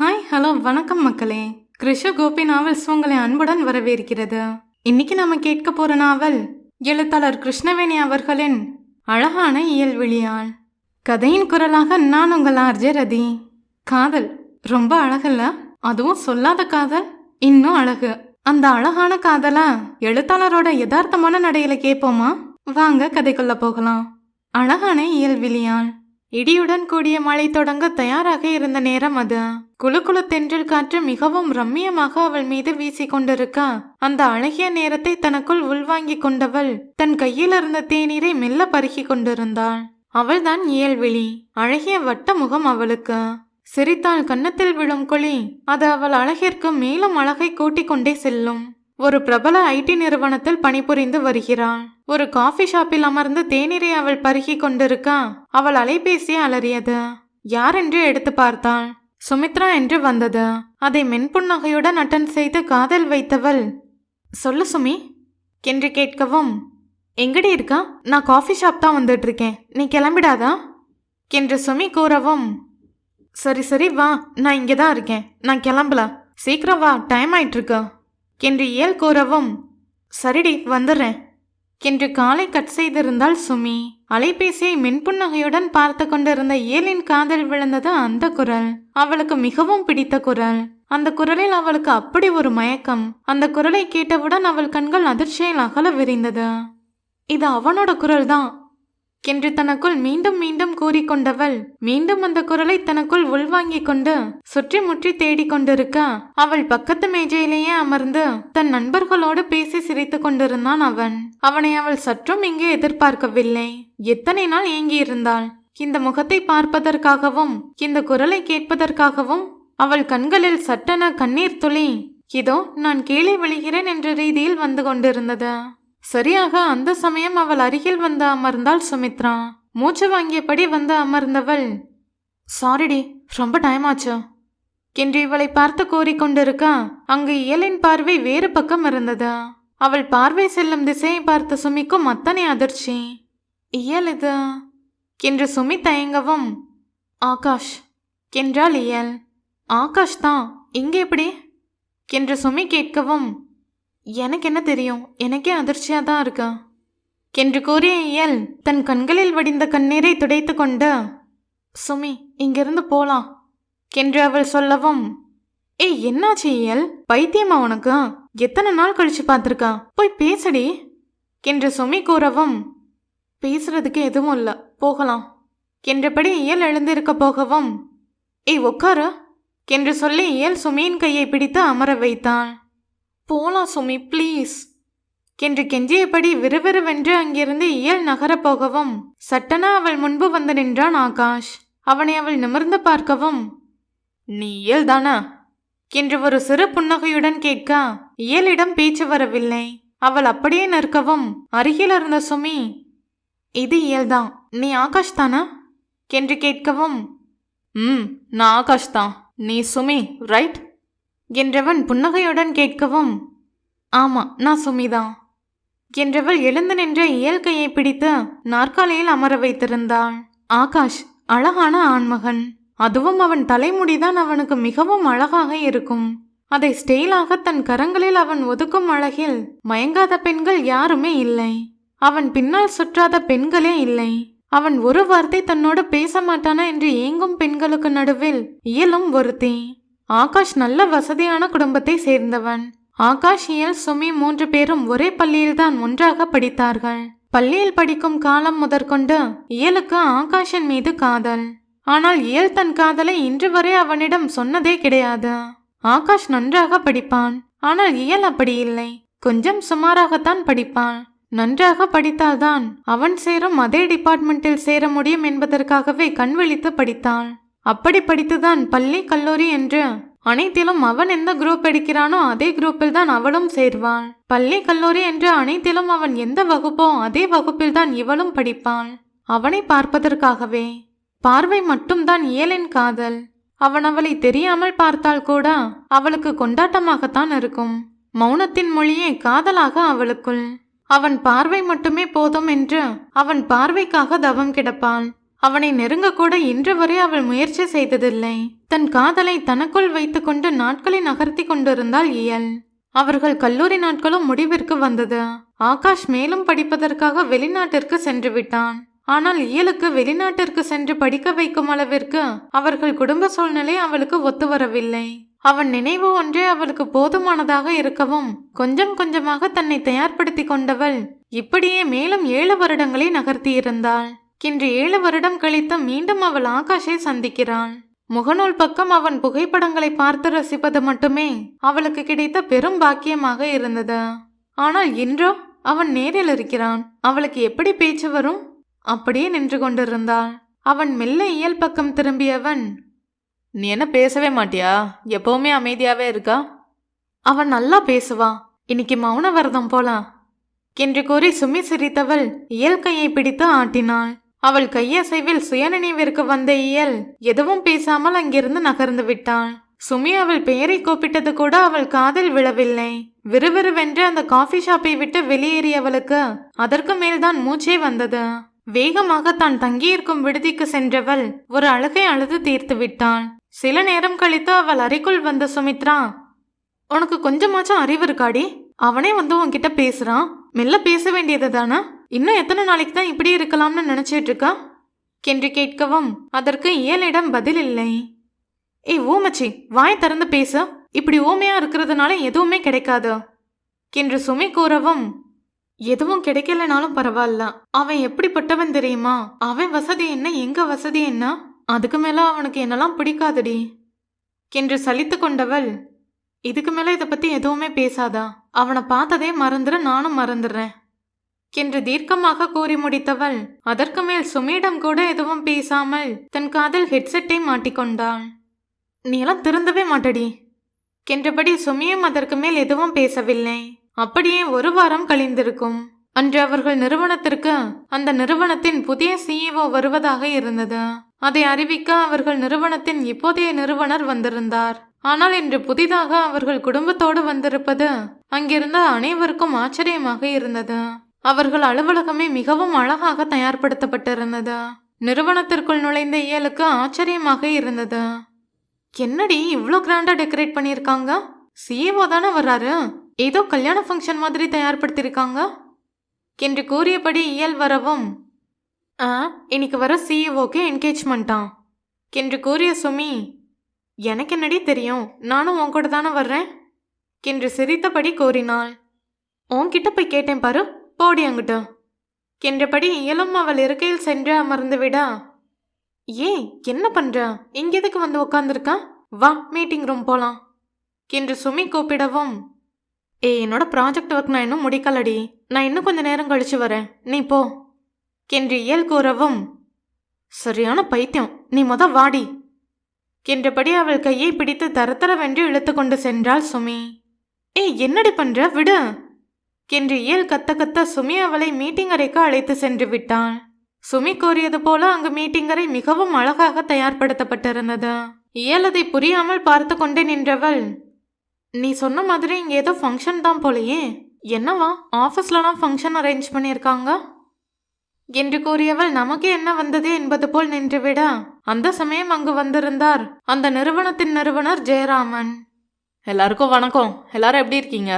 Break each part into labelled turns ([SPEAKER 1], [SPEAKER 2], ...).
[SPEAKER 1] Hi hello வணக்கம் மக்களே. கிருஷ Gopi novels உங்களை அன்புடன் வரவேற்கிறது. இன்னைக்கு நம்ம கேட்க போற நாவல் எழுத்தாளர் கிருஷ்ணவேணி அவர்களின் அழகான இயல்விழியாள் கதையின் குரலாக நான் உங்கள் ஆர்ஜே ரதி. காதல் ரொம்ப அழகல்ல? அதுவும் சொல்லாத காதல் இன்னும் அழகு. அந்த அழகான காதலா எழுத்தாளரோட யதார்த்தமான நடையில கேட்போமா? வாங்க கதைக்குள்ள போகலாம். அழகான இயல்விழியாள் இடியுடன் கூடிய மழை தொடங்க தயாராக இருந்த நேரம் அது. குழு குளு தென்றல் காற்று மிகவும் ரம்மியமாக அவள் மீது வீசிக் கொண்டிருக்க அந்த அழகிய நேரத்தை தனக்குள் உள்வாங்கிக் கொண்டவள் தன் கையில் இருந்த தேநீரை மெல்ல பருகி கொண்டிருந்தாள். அவள்தான் இயல்விழி அழகிய வட்ட முகம் அவளுக்கு. சிரித்தாள் கன்னத்தில் விழும் குழி அது அவள் அழகிற்கு மேலும் அழகை கூட்டிக் கொண்டே செல்லும். ஒரு பிரபல ஐடி நிறுவனத்தில் பணிபுரிந்து வருகிறாள் ஒரு காஃபி ஷாப்பில் அமர்ந்து தேநீரை அவள் பருகி கொண்டிருக்க அவள் அலைபேசி அலறியது. யார் என்று எடுத்து பார்த்தாள். சுமித்ரா என்று வந்தது. அதை மென்புன்னகையுடன் அட்டன் செய்து காதல் வைத்தவள் சொல்லு சுமி. என்று கேட்கவும் எங்கடி இருக்கா? நான் காஃபி ஷாப் தான் வந்துட்டு இருக்கேன் நீ கிளம்பிடாதா என்று சுமி கூறவும் சரி சரி வா. நான் இங்கே தான் இருக்கேன். நான் கிளம்பல. சீக்கிரம் வா. டைம் ஆயிட்டு இருக்கு என்று இயல் கூறவும் சரிடி வந்துடுறேன் என்று காலை கட் செய்திருந்தாள் சுமி அலைபேசியை மென்புன்னகையுடன் பார்த்து கொண்டிருந்த இயலின் காதல் விழுந்தது அந்த குரல். அவளுக்கு மிகவும் பிடித்த குரல். அந்த குரலில் அவளுக்கு அப்படி ஒரு மயக்கம். அந்த குரலை கேட்டவுடன் அவள் கண்கள் அதிர்ச்சியில் அகல விரிந்தது. இது அவனோட குரல் தான் என்று தனக்குள் மீண்டும் மீண்டும் கூறிக்கொண்டவள். மீண்டும் அந்த குரலை தனக்குள் உள்வாங்கிக் கொண்டு சுற்றி முற்றி தேடிக் கொண்டிருக்க அவள் பக்கத்து மேஜையிலேயே அமர்ந்து தன் நண்பர்களோடு பேசி சிரித்துக் கொண்டிருந்தான் அவன். அவனை அவள் சற்றும் இங்கே எதிர்பார்க்கவில்லை. எத்தனை நாள் ஏங்கியிருந்தாள். இந்த முகத்தை பார்ப்பதற்காகவும் இந்த குரலை கேட்பதற்காகவும் அவள் கண்களில் சட்டென கண்ணீர் துளி இதோ நான் கீழே விழுகிறேன் என்ற ரீதியில் வந்து கொண்டிருந்தது. சரியாக அந்த சமயம் அவள் அருகில் வந்து அமர்ந்தாள் சுமித்ரா. மூச்சு வாங்கியபடி வந்து அமர்ந்தவள். சாரிடி ரொம்ப டைம் ஆச்சு. என்று இவளை பார்த்து கோரிக்கொண்டிருக்க அங்கு இயலின் பார்வை வேறு பக்கம் இருந்தது. அவள் பார்வை செல்லும் திசையை பார்த்த சுமிக்கும் அத்தனை அதிர்ச்சி. இயல் இது? என்று சுமி தயங்கவும் ஆகாஷ் என்றாள் இயல். ஆகாஷ் தான் இங்கே எப்படி? என்று சுமி கேட்கவும் எனக்கு என்ன தெரியும்? எனக்கே அதிர்ச்சியாக தான் இருக்கா? என்று கூறிய இயல் தன் கண்களில் வடிந்த கண்ணீரை துடைத்து கொண்டு சுமி இங்கிருந்து போலாம் என்று அவள் சொல்லவும் ஏய் என்னாச்சு இயல்? பைத்தியமா உனக்கு? எத்தனை நாள் கழிச்சு பார்த்துருக்கா? போய் பேசடி என்று சுமி கூறவும் பேசுறதுக்கு எதுவும் இல்லை போகலாம் என்றபடி இயல் எழுந்திருக்க போகவும் ஏய் உட்காரு என்று சொல்லி இயல் சுமியின் கையை பிடித்து அமர வைத்தான். போலாம் சுமி ப்ளீஸ் என்று கெஞ்சியபடி விறுவிறுவென்று அங்கிருந்து இயல் நகரப் போகவும் சட்டன அவள் முன்பு வந்து நின்றான் ஆகாஷ். அவனை அவள் நிமிர்ந்து பார்க்கவும் நீ இயல் தானா? என்று ஒரு சிறு புன்னகையுடன் கேட்க இயலிடம் பேச்சு வரவில்லை. அவள் அப்படியே நிற்கவும் அருகில் இருந்த சுமி இது இயல்தான் நீ ஆகாஷ் தானா? என்று கேட்கவும் ம் நான் ஆகாஷ் தான். நீ சுமி ரைட் என்றவன் புன்னகையுடன் கேட்கவும் ஆமா நான் சுமிதா. என்றவள் எழுந்து நின்ற இயல்கையை பிடித்து நாற்காலியில் அமர வைத்திருந்தாள். ஆகாஷ் அழகான ஆண்மகன். அதுவும் அவன் தலைமுடிதான் அவனுக்கு மிகவும் அழகாக இருக்கும். அதை ஸ்டெயிலாக தன் கரங்களில் அவன் ஒதுக்கும் அழகில் மயங்காத பெண்கள் யாருமே இல்லை. அவன் பின்னால் சுற்றாத பெண்களே இல்லை. அவன் ஒரு வார்த்தை தன்னோடு பேச மாட்டானா என்று ஏங்கும் பெண்களுக்கு நடுவில் இயலும் ஒருத்தி. ஆகாஷ் நல்ல வசதியான குடும்பத்தை சேர்ந்தவன். ஆகாஷ் இயல் சுமி மூன்று பேரும் ஒரே பள்ளியில்தான் ஒன்றாக படித்தார்கள். பள்ளியில் படிக்கும் காலம் முதற்கொண்டு இயலுக்கு ஆகாஷின் மீது காதல். ஆனால் இயல் தன் காதலை இன்று வரை அவனிடம் சொன்னதே கிடையாது. ஆகாஷ் நன்றாக படிப்பான். ஆனால் இயல் அப்படி இல்லை. கொஞ்சம் சுமாராகத்தான் படிப்பான் நன்றாக படித்தால்தான் அவன் சேரும் அதே டிபார்ட்மெண்ட்டில் சேர முடியும் என்பதற்காகவே கண் விழித்து படித்தாள். அப்படி படித்துதான் பள்ளி கல்லூரி என்று அனைத்திலும் அவன் எந்த குரூப் எடுக்கிறானோ அதே குரூப்பில் தான் அவளும் சேர்வாள். பள்ளி கல்லூரி என்று அனைத்திலும் அவன் எந்த வகுப்போ அதே வகுப்பில் தான் இவளும் படிப்பாள். அவனை பார்ப்பதற்காகவே. பார்வை மட்டும்தான் இயலின் காதல். அவன் அவளை தெரியாமல் பார்த்தால் கூட அவளுக்கு கொண்டாட்டமாகத்தான் இருக்கும். மௌனத்தின் மொழியே காதலாக அவளுக்குள். அவன் பார்வை மட்டுமே போதும் என்று அவன் பார்வைக்காக தவம் கிடப்பான். அவனை நெருங்கக்கூட இன்று வரை அவள் முயற்சி செய்ததில்லை. தன் காதலை தனக்குள் வைத்துக்கொண்டு நாட்களை நகர்த்தி கொண்டிருந்தாள் இயல். அவர்கள் கல்லூரி நாட்களும் முடிவிற்கு வந்தது. ஆகாஷ் மேலும் படிப்பதற்காக வெளிநாட்டிற்கு சென்று விட்டான். ஆனால் இயலுக்கு வெளிநாட்டிற்கு சென்று படிக்க வைக்கும் அளவிற்கு அவர்கள் குடும்ப சூழ்நிலை அவளுக்கு ஒத்து வரவில்லை அவன் நினைவு ஒன்றே அவளுக்கு போதுமானதாக இருக்கவும் கொஞ்சம் கொஞ்சமாக தன்னை தயார்படுத்தி கொண்டவள் இப்படியே மேலும் ஏழு வருடங்களை நகர்த்தியிருந்தாள். இன்று ஏழு வருடம் கழித்து மீண்டும் அவள் ஆகாஷை சந்திக்கிறாள். முகநூல் பக்கம் அவன் புகைப்படங்களை பார்த்து ரசிப்பது மட்டுமே அவளுக்கு கிடைத்த பெரும் பாக்கியமாக இருந்தது. ஆனால் இன்றோ அவன் நேரில் இருக்கிறான். அவளுக்கு எப்படி பேச்சு வரும்? அப்படியே நின்று கொண்டிருந்தாள். அவன் மெல்ல இயல் பக்கம் திரும்பியவன் நீ என்ன பேசவே மாட்டியா? எப்பவுமே அமைதியாவே இருக்கா? அவன் நல்லா பேசுவா. இன்னைக்கு மௌன விரதம் போலாம் என்று கூறி சுமி சிரித்தவள் இயல்கையை பிடித்து ஆட்டினாள். அவள் கையசைவில் சுயநினைவிற்கு வந்த இயல் எதுவும் பேசாமல் அங்கிருந்து நகர்ந்து விட்டாள். சுமி அவள் பெயரை கூப்பிட்டது கூட அவள் காதில் விழவில்லை. விறுவிறுவென்று அந்த காஃபி ஷாப்பை விட்டு வெளியேறியவளுக்கு அதற்கு மேல்தான் மூச்சே வந்தது. வேகமாக தான் தங்கியிருக்கும் விடுதிக்கு சென்றவள் ஒரு அழுகை அழுது தீர்த்து விட்டாள். சில நேரம் கழித்து அவள் அறைக்குள் வந்த சுமித்ரா உனக்கு கொஞ்சமாச்சும் அறிவு இருக்காடி. அவனே வந்து உன்கிட்ட பேசுறான். மெல்ல பேச வேண்டியது தானே இன்னும் எத்தனை நாளைக்கு தான் இப்படி இருக்கலாம்னு நினைச்சிட்டு இருக்கா என்று கேட்கவும் அதற்கு இயலிடம் பதில் இல்லை. ஏய் ஊமச்சி வாய் திறந்து பேச. இப்படி ஓமையா இருக்கிறதுனால எதுவுமே கிடைக்காது. என்று சுமி கூறவும் எதுவும் கிடைக்கலனாலும் பரவாயில்ல. அவன் எப்படிப்பட்டவன் தெரியுமா? அவன் வசதி என்ன? எங்க வசதி என்ன? அதுக்கு மேல அவனுக்கு என்னெல்லாம் பிடிக்காதடி. என்று சலித்து கொண்டவள் இதுக்கு மேல இதை பத்தி எதுவுமே பேசாதா? அவனை பார்த்ததே மறந்துட நானும் மறந்துடுறேன். என்று தீர்க்கமாக கூறி முடித்தவள். அதற்கு மேல் சுமியிடம் கூட எதுவும் பேசாமல் தன் காதில் ஹெட்செட்டை மாட்டிக்கொண்டாள். நீ எல்லாம் திருந்தவே மாட்டடி. என்றபடி சுமியும் அதற்கு மேல் எதுவும் பேசவில்லை. அப்படியே ஒரு வாரம் கழிந்திருக்கும். அன்று அவர்கள் நிறுவனத்திற்கு அந்த நிறுவனத்தின் புதிய சிஇஓ வருவதாக இருந்தது. அதை அறிவிக்க அவர்கள் நிறுவனத்தின் இப்போதைய நிறுவனர் வந்திருந்தார். ஆனால் இன்று புதிதாக அவர்கள் குடும்பத்தோடு வந்திருப்பது அங்கிருந்த அனைவருக்கும் ஆச்சரியமாக இருந்தது. அவர்கள் அலுவலகமே மிகவும் அழகாக தயார்படுத்தப்பட்டிருந்தது. நிறுவனத்திற்குள் நுழைந்த இயலுக்கு ஆச்சரியமாக இருந்தது. என்னடி இவ்வளோ கிராண்டா டெக்கரேட் பண்ணியிருக்காங்க? சிஇஓ தானே வர்றாரு? ஏதோ கல்யாண ஃபங்க்ஷன் மாதிரி தயார்படுத்தியிருக்காங்க? என்று கூறியபடி இயல் வரவும் ஆ இன்னைக்கு வர சிஇஓக்கு என்கேஜ்மெண்ட்டா என்று கூறிய சுமி எனக்கு என்னடி தெரியும்? நானும் உன் கூட தானே வர்றேன்? என்று சிரித்தபடி கூறினாள். உன்கிட்ட போய் கேட்டேன் பாரு. போடி அங்கிட்டு. என்றபடி இயலும் அவள் இருக்கையில் சென்று அமர்ந்து விடா. ஏய் என்ன பண்ற? இங்க எதுக்கு வந்து உட்காந்துருக்கா வா மீட்டிங் ரூம் போலாம். என்று சுமி கூப்பிடவும். ஏய் என்னோட ப்ராஜெக்ட் ஒர்க் நான் இன்னும் முடிக்கலடி. நான் இன்னும் கொஞ்ச நேரம் கழிச்சு வரேன். நீ போ. என்று இயல் கூறவும். சரியான பைத்தியம். நீ மொத வாடி. என்றபடி அவள் கையை பிடித்து தரத்தரவென்று இழுத்து கொண்டு சென்றாள் சுமி. ஏய் என்னடி பண்ற? விடு. என்று இயல் கத்த கத்த சுமி அவளை மீட்டிங் அறைக்கு அழைத்து சென்று விட்டான். சுமி கூறியது போல அங்கு மீட்டிங் அறை மிகவும் அழகாக தயார்படுத்தப்பட்டிருந்தது. இயல் அதை புரியாமல் பார்த்து கொண்டே நின்றவள் நீ சொன்ன மாதிரி இங்கே ஏதோ ஃபங்க்ஷன் தான் போலையே என்னவா? ஆஃபீஸ்லலாம் ஃபங்க்ஷன் அரேஞ்ச் பண்ணியிருக்காங்க? என்று கூறியவள் நமக்கு என்ன வந்தது? என்பது போல் நின்றுவிட அந்த சமயம் அங்கு வந்திருந்தார் அந்த நிறுவனத்தின் நிறுவனர் ஜெயராமன். எல்லாருக்கும் வணக்கம். எல்லாரும் எப்படி இருக்கீங்க?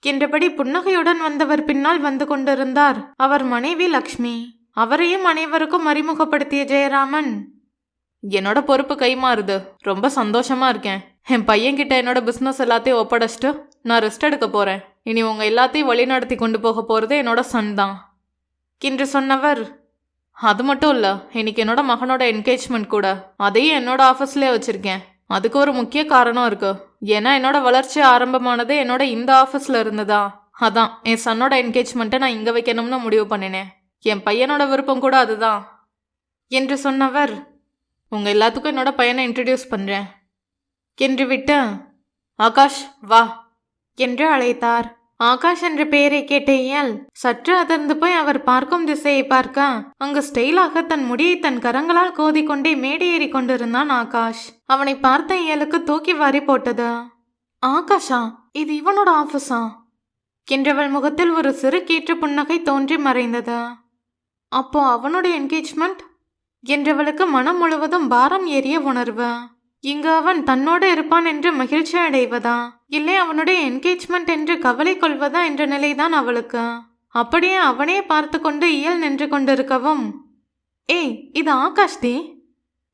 [SPEAKER 1] என்றபடி புன்னகையுடன் வந்தவர் பின்னால் வந்து கொண்டிருந்தார். அவர் மனைவி லக்ஷ்மி. அவரையும் அனைவருக்கும் அறிமுகப்படுத்திய ஜெயராமன். என்னோட பொறுப்பு கைமாறுது. ரொம்ப சந்தோஷமா இருக்கேன். என் பையன்கிட்ட என்னோட பிஸ்னஸ் எல்லாத்தையும் ஒப்படைச்சிட்டு நான் ரெஸ்ட் எடுக்க போறேன். இனி உங்க எல்லாத்தையும் வழிநடத்தி கொண்டு போக போறது என்னோட சன் தான். என்று சொன்னவர். அது மட்டும் இல்லை இன்னைக்கு என்னோட மகனோட என்கேஜ்மெண்ட் கூட அதையும் என்னோட ஆஃபீஸ்லேயே வச்சுருக்கேன். அதுக்கு ஒரு முக்கிய காரணம் இருக்கு. ஏன்னா என்னோட வளர்ச்சி ஆரம்பமானது என்னோட இந்த ஆஃபீஸில் இருந்ததா. அதான் என் சன்னோட என்கேஜ்மெண்ட்டை நான் இங்கே வைக்கணும்னு முடிவு பண்ணினேன். என் பையனோட விருப்பம் கூட அதுதான். என்று சொன்னவர் உங்கள் எல்லாத்துக்கும் என்னோட பையனை இன்ட்ரடியூஸ் பண்ணுறேன் என்று விட்டு ஆகாஷ் வா என்று அழைத்தார். ஆகாஷ் என்ற பெயரை கேட்ட இயல் சற்று அதிர்ந்து போய் அவர் பார்க்கும் திசையை பார்க்க அங்கு ஸ்டைலாக தன் முடியை தன் கரங்களால் கோதிக்கொண்டே மேடை ஏறி கொண்டிருந்தான் ஆகாஷ். அவனை பார்த்த இயலுக்கு தூக்கி வாரி போட்டது ஆகாஷா இது இவனோட ஆஃபீஸா என்றவள் முகத்தில் ஒரு சிறு கீற்று புன்னகை தோன்றி மறைந்தது. அப்போ அவனோட என்கேஜ்மெண்ட் என்றவளுக்கு மனம் முழுவதும் பாரம் ஏறிய உணர்வு. இங்கு அவன் தன்னோடு இருப்பான் என்று மகிழ்ச்சி அடைவதா? இல்லை அவனுடைய என்கேஜ்மெண்ட் என்று கவலை கொள்வதா என்ற நிலைதான் அவளுக்கு. அப்படியே அவனே பார்த்து கொண்டு இயல் நின்று கொண்டிருக்கவும். ஏய் இது ஆகாஷ் தி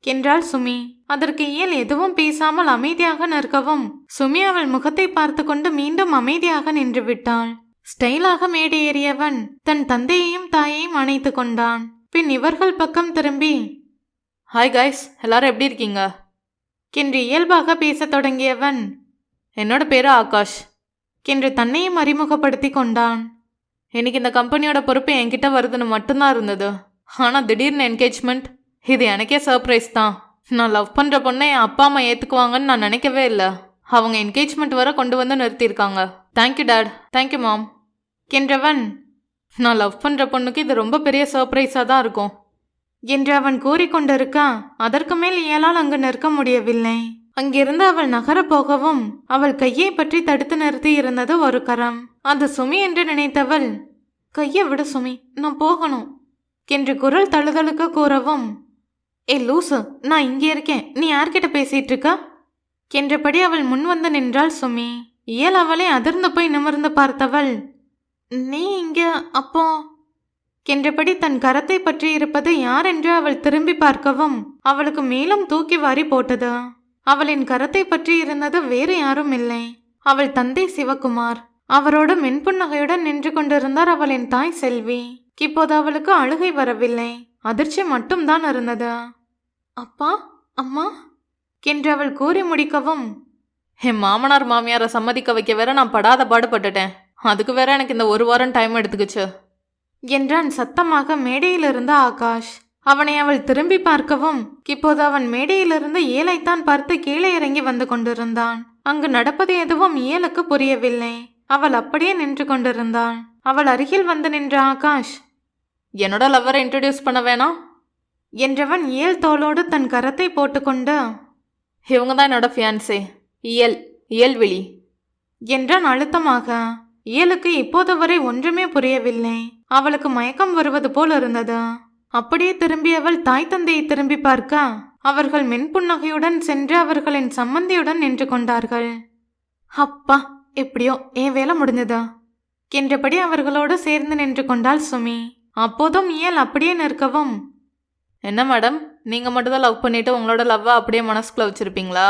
[SPEAKER 1] என்றாள் சுமி. அதற்கு இயல் எதுவும் பேசாமல் அமைதியாக நிற்கவும். சுமி அவள் முகத்தை பார்த்து கொண்டு மீண்டும் அமைதியாக நின்று விட்டாள். ஸ்டைலாக மேடை ஏறியவன் தன் தந்தையையும் தாயையும் அணைத்து கொண்டான். பின் இவர்கள் பக்கம் திரும்பி
[SPEAKER 2] ஹாய் காய்ஸ் எல்லாரும் எப்படி இருக்கீங்க?
[SPEAKER 1] என்று இயல்பாக பேசத் தொடங்கியவன்.
[SPEAKER 2] என்னோட பேரு ஆகாஷ்.
[SPEAKER 1] என்று தன்னையும் அறிமுகப்படுத்தி கொண்டான்.
[SPEAKER 2] எனக்கு இந்த கம்பெனியோட பொறுப்பு என்கிட்ட வருதுன்னு மட்டும்தான் இருந்தது. ஆனால் திடீர்னு என்கேஜ்மெண்ட் இது எனக்கே சர்ப்ரைஸ் தான். நான் லவ் பண்ணுற பொண்ணை என் அப்பா அம்மா ஏற்றுக்குவாங்கன்னு நான் நினைக்கவே இல்லை. அவங்க என்கேஜ்மெண்ட் வர கொண்டு வந்து நிறுத்தியிருக்காங்க. Thank you dad thank you mom
[SPEAKER 1] என்றவன்
[SPEAKER 2] நான் லவ் பண்ணுற பொண்ணுக்கு இது ரொம்ப பெரிய சர்ப்ரைஸாக தான் இருக்கும்.
[SPEAKER 1] என்று அவன் கூறிக்கொண்டிருக்க அதற்கு மேல் இயலால் அங்கு நிற்க முடியவில்லை. அங்கிருந்து அவள் நகரப் போகவும் அவள் கையை பற்றி தடுத்து நிறுத்தி இருந்தது ஒரு கரம். அது சுமி என்று நினைத்தவள் கையை விட சுமி நான் போகணும் என்று குரல் தழுதழுக்க கூறவும் ஏ லூசு நான் இங்கே இருக்கேன் நீ யார்கிட்ட பேசிட்டு இருக்க? என்றபடி அவள் முன் வந்து நின்றாள் சுமி. இயல் அவளை அதிர்ந்து போய் நிமிர்ந்து பார்த்தவள் நீ இங்க அப்போ என்றபடி தன் கரத்தை பற்றி இருப்பது யார் என்று அவள் திரும்பி பார்க்கவும் அவளுக்கு மேலும் தூக்கி வாரி போட்டது. அவளின் கரத்தை பற்றி இருந்தது வேறு யாரும் இல்லை. அவள் தந்தை சிவகுமார். அவரோடு மென்புன்னகையுடன் நின்று கொண்டிருந்தார் அவளின் தாய் செல்வி. இப்போது அவளுக்கு அழுகை வரவில்லை. அதிர்ச்சி மட்டும்தான் இருந்தது. அப்பா அம்மா என்று அவள் கூறி முடிக்கவும்
[SPEAKER 2] என் மாமனார் மாமியாரை சம்மதிக்க வைக்க வேற நான் படாத பாடுபட்டுட்டேன். அதுக்கு வேற எனக்கு இந்த ஒரு வாரம் டைம் எடுத்துக்கிச்சு.
[SPEAKER 1] என்றான் சத்தமாக மேடையிலிருந்த ஆகாஷ். அவனை அவள் திரும்பி பார்க்கவும் இப்போது அவன் மேடையிலிருந்து ஏலைத்தான் பார்த்து கீழே இறங்கி வந்து கொண்டிருந்தான். அங்கு நடப்பது எதுவும் இயலுக்கு புரியவில்லை. அவள் அப்படியே நின்று கொண்டிருந்தாள் அவள் அருகில் வந்து நின்ற ஆகாஷ்
[SPEAKER 2] என்னோட லவ்வரை இன்ட்ரடியூஸ் பண்ண வேணாம்?
[SPEAKER 1] என்றவன் இயல் தோளோடு தன் கரத்தை போட்டுக்கொண்டு
[SPEAKER 2] இவங்க தான் என்னோட ஃபியான்சே இயல் இயல்விழி.
[SPEAKER 1] என்றான் அழுத்தமாக. இயலுக்கு இப்போது வரை ஒன்றுமே புரியவில்லை. அவளுக்கு மயக்கம் வருவது போல் இருந்தது. அப்படியே திரும்பியவள் தாய் தந்தையை திரும்பி பார்க்க அவர்கள் மென்புன்னகையுடன் சென்று அவர்களின் சம்மந்தியுடன் நின்று கொண்டார்கள். அப்பா எப்படியோ என் வேலை முடிஞ்சதா என்றபடி அவர்களோடு சேர்ந்து நின்று கொண்டாள் சுமி. அப்போதும் இயல் அப்படியே நிற்கவும்
[SPEAKER 2] என்ன மேடம் நீங்கள் மட்டும்தான் லவ் பண்ணிட்டு உங்களோட லவ்வை அப்படியே மனசுக்குள்ளே வச்சுருப்பீங்களா?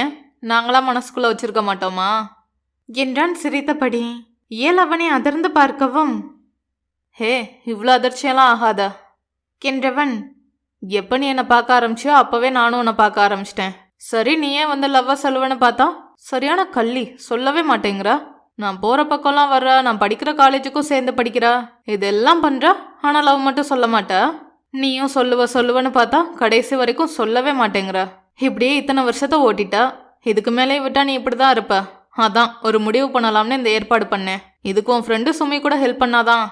[SPEAKER 2] ஏன்? நாங்களா மனசுக்குள்ளே வச்சுருக்க மாட்டோமா?
[SPEAKER 1] என்றான் சிரித்தபடி. இயல் அவனை அதிர்ந்து பார்க்கவும்
[SPEAKER 2] ஹே இவ்வளோ அதிர்ச்சியெல்லாம் ஆகாதா.
[SPEAKER 1] என்றவன்
[SPEAKER 2] எப்போ நீ என்னை பார்க்க ஆரம்பிச்சியோ அப்போவே நானும் உன்னை பார்க்க ஆரம்பிச்சிட்டேன். சரி நீ ஏன் வந்து லவ்வை சொல்லுவேன்னு பார்த்தா? சரியான கள்ளி சொல்லவே மாட்டேங்கிறா. நான் போகிற பக்கம்லாம் வர்ற? நான் படிக்கிற காலேஜுக்கும் சேர்ந்து படிக்கிறா? இதெல்லாம் பண்ணுறா ஆனால் லவ் மட்டும் சொல்ல மாட்டா? நீயும் சொல்லுவ சொல்லுவன்னு பார்த்தா கடைசி வரைக்கும் சொல்லவே மாட்டேங்கிற. இப்படியே இத்தனை வருஷத்தை ஓட்டிட்டா? இதுக்கு மேலே விட்டா நீ இப்படி தான் இருப்ப. அதான் ஒரு முடிவு பண்ணலாம்னு இந்த ஏற்பாடு பண்ணேன். இதுக்கு உன் ஃப்ரெண்டு சுமி கூட ஹெல்ப் பண்ணாதான்.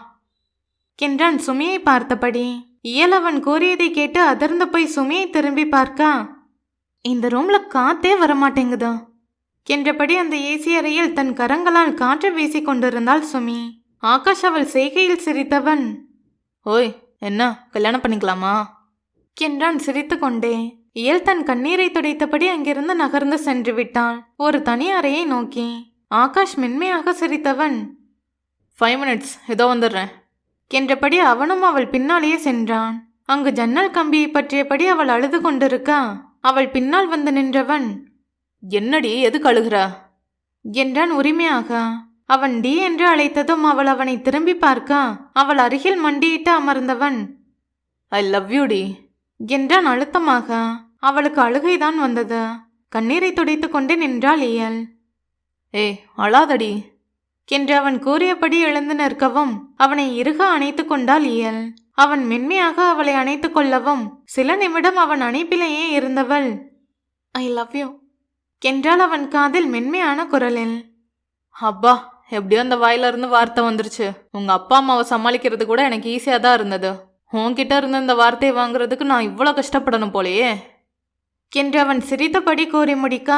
[SPEAKER 1] என்றான் சுமையை பார்த்தபடி இயல் அவன் கூறியதை கேட்டு அதிர்ந்து போய் சுமையை திரும்பி பார்க்க இந்த ரூம்ல காத்தே வரமாட்டேங்குதா? என்றபடி அந்த ஏசி அறையில் தன் கரங்களால் காற்று வீசிக் கொண்டிருந்தாள் சுமி. ஆகாஷ் அவள் செய்கையில் சிரித்தவன்
[SPEAKER 2] ஓய் என்ன கல்யாணம் பண்ணிக்கலாமா?
[SPEAKER 1] என்றான் சிரித்துக்கொண்டே இயல் தன் கண்ணீரை துடைத்தபடி அங்கிருந்து நகர்ந்து சென்று விட்டாள் ஒரு தனி அறையை நோக்கி ஆகாஷ் மென்மையாக சிரித்தவன்
[SPEAKER 2] ஃபைவ் மினிட்ஸ் இதோ வந்துடுறேன்.
[SPEAKER 1] என்றபடி அவனும் அவள் பின்னாலேயே சென்றான். அங்கு ஜன்னல் கம்பியை பற்றியபடி அவள் அழுது கொண்டிருக்க. அவள் பின்னால் வந்து நின்றவன்
[SPEAKER 2] என்னடி எதுக்கு அழுகுற?
[SPEAKER 1] என்றான் உரிமையாக. அவன் டி என்று அழைத்ததும் அவள் அவனை திரும்பி பார்க்க. அவள் அருகில் மண்டியிட்டு அமர்ந்தவன்
[SPEAKER 2] ஐ லவ் யூ டி.
[SPEAKER 1] என்றான் அழுத்தமாக. அவளுக்கு அழுகைதான் வந்தது. கண்ணீரை துடைத்து கொண்டு நின்றாள் இயல்.
[SPEAKER 2] ஏய் அழாதடி.
[SPEAKER 1] என்று அவன் கூறியபடி எழுந்து நிற்கவும் அவனை இறுக அணைத்து கொண்டாள் இயல். அவன் மென்மையாக அவளை அணைத்து கொள்ளவும் சில நிமிடம் அவன் அணைப்பிலேயே இருந்தவள். ஐ லவ் யூ என்றால் அவன் காதில் மென்மையான குரலில்.
[SPEAKER 2] அப்பா எப்படியோ அந்த வாயிலிருந்து வார்த்தை வந்துருச்சு. உங்க அப்பா அம்மாவை சமாளிக்கிறது கூட எனக்கு ஈஸியா தான் இருந்தது. உன்கிட்ட இருந்து இந்த வார்த்தையை வாங்குறதுக்கு நான் இவ்வளோ கஷ்டப்படணும் போலயே.
[SPEAKER 1] என்று அவன் சிரித்தபடி கூறி முடிக்க.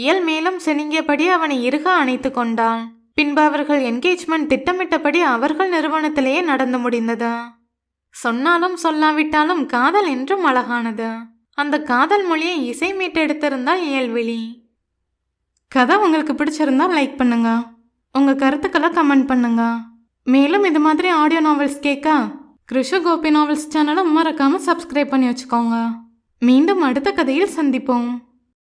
[SPEAKER 1] இயல் மேலும் சினுங்கியபடி அவனை இறுக அணைத்து கொண்டான் பின்பு அவர்கள் என்கேஜ்மெண்ட் திட்டமிட்டபடி அவர்கள் நிறுவனத்திலேயே நடந்து முடிந்தது. சொன்னாலும் சொல்லாவிட்டாலும் காதல் என்றும் அழகானது. அந்த காதல் மொழியை இசை மீட்டெடுத்திருந்தால் இயல்வெளி கதை உங்களுக்கு பிடிச்சிருந்தா லைக் பண்ணுங்க. உங்கள் கருத்துக்களை கமெண்ட் பண்ணுங்க. மேலும் இது மாதிரி ஆடியோ நாவல்ஸ் கேட்க கிருஷ கோபி நாவல்ஸ் சேனலை மறக்காமல் சப்ஸ்கிரைப் பண்ணி வச்சுக்கோங்க. மீண்டும் அடுத்த கதையில் சந்திப்போம்.